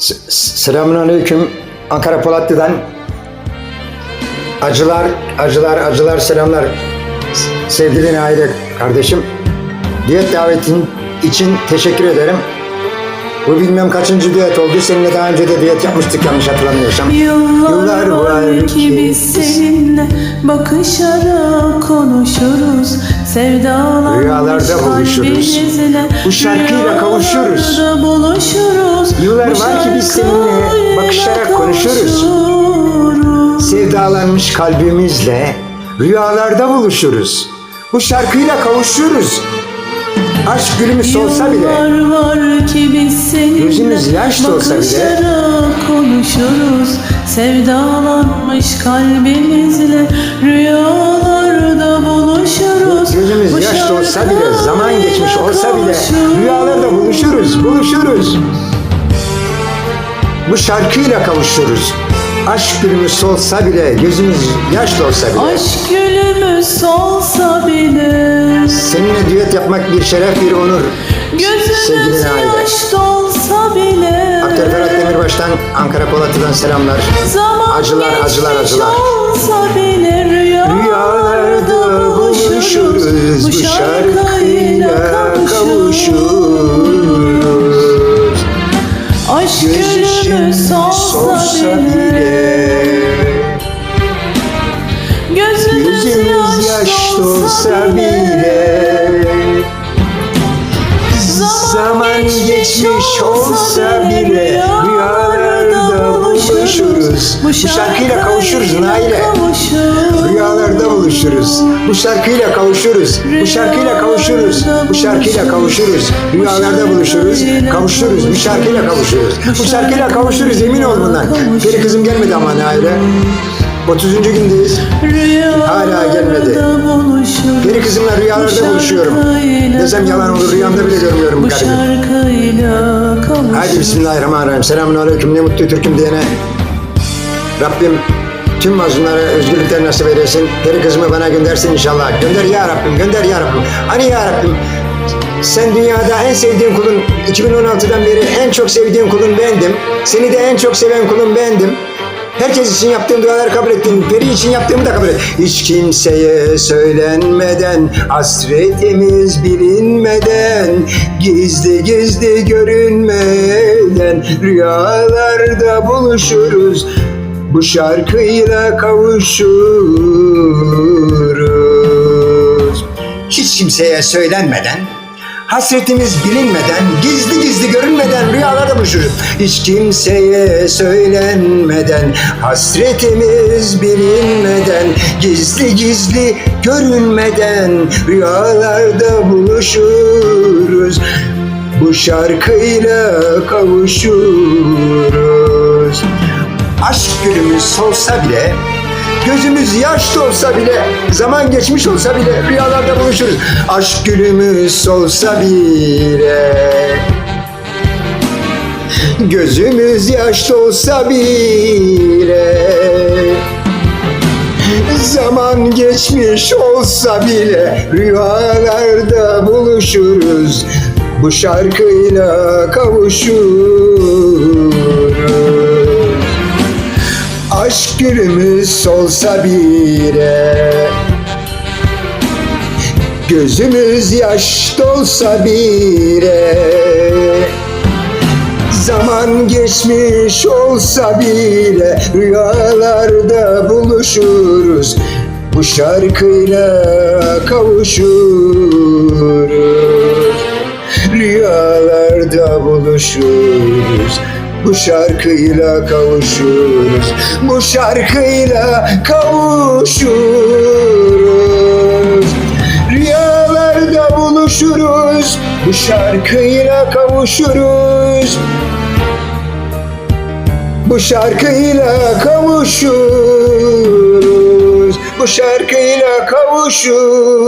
S- Selamun Aleyküm Ankara Polatlı'dan acılar, acılar, acılar selamlar sevgili aile kardeşim. Diyet davetin için teşekkür ederim. Bu bilmem kaçıncı diyet oldu. Seninle daha önce de diyet yapmıştık yanlış hatırlamıyorsam. Yıllar var ki biz seninle bakışarak konuşuruz Sevdalanmış Rüyalarda buluşuruz. Bu şarkıyla kavuşuruz. Buluşuruz Yıllar var ki biz seninle bakışarak konuşuruz. Sevdalanmış kalbimizle rüyalarda buluşuruz. Bu şarkıyla kavuşuruz. Aşk gülümüz solsa bile Yıllar var Gözümüz yaş da olsa bile konuşuruz Sevdalanmış kalbimizle rüyalarda buluşuruz Gözümüz yaş da olsa bile, zaman geçmiş olsa bile rüyalarda buluşuruz, buluşuruz. Bu şarkıyla kavuşuruz. Aşk gülümüz solsa bile, gözümüz yaş da olsa bile. Aşk gülümüz solsa bile Seninle düet yapmak bir şeref, bir onur. Gözümüz Sevgili Naide. bile Aktör Ferhat Demirbaş'tan, Ankara Polatlı'dan selamlar. Acılar, acılar, acılar. bile rüyalarda buluşuruz, bu şarkıyla kavuşuruz. Aşk gülümüz solsa bile Gözümüz yaş dolsa bile geçmiş olsa bile Rüyalarda buluşuruz Bu şarkıyla kavuşuruz Naile Rüyalarda buluşuruz. Bu şarkıyla kavuşuruz. Bu şarkıyla kavuşuruz. Bu şarkıyla kavuşuruz. Rüyalarda buluşuruz. Kavuşuruz. Bu şarkıyla kavuşuruz. Bu şarkıyla kavuşuruz. Emin ol bundan. Peri kızım gelmedi ama Naile. 30. gündeyiz. Hala gelmedi. Peri kızımla rüyalarda buluşuyorum. Desem yalan olur. Rüyamda bile görmüyorum Bu Haydi Bismillahirrahmanirrahim. Selamun Aleyküm. Ne mutlu Türk'üm diyene. Rabbim tüm mazlumlara özgürlükler nasip eylesin. Peri kızımı bana göndersin inşallah. Gönder ya Rabbim, gönder ya Rabbim. Hani ya Rabbim sen dünyada en sevdiğin kulun, 2016'dan beri en çok sevdiğin kulun bendim. Seni de en çok seven kulun bendim. Herkes için yaptığım duaları kabul ettin. Peri için yaptığımı da kabul et. Hiç kimseye söylenmeden, hasretimiz bilinmeden, gizli gizli görünmeden, rüyalarda buluşuruz. Bu şarkıyla kavuşuruz. Hiç kimseye söylenmeden, Hasretimiz bilinmeden, gizli gizli görünmeden rüyalarda buluşuruz. Hiç kimseye söylenmeden, hasretimiz bilinmeden, gizli gizli görünmeden rüyalarda buluşuruz. Bu şarkıyla kavuşuruz. Aşk gülümüz solsa bile Gözümüz yaş olsa bile, zaman geçmiş olsa bile rüyalarda buluşuruz. Aşk gülümüz solsa bile. Gözümüz yaş olsa bile. Zaman geçmiş olsa bile rüyalarda buluşuruz. Bu şarkıyla kavuşuruz. Aşk gülümüz solsa bile. Gözümüz yaş dolsa bile. Zaman geçmiş olsa bile Rüyalarda buluşuruz. Bu şarkıyla kavuşuruz. Rüyalarda buluşuruz bu şarkıyla kavuşuruz. Bu şarkıyla kavuşuruz. Rüyalarda buluşuruz. Bu şarkıyla kavuşuruz. Bu şarkıyla kavuşuruz. Bu şarkıyla kavuşuruz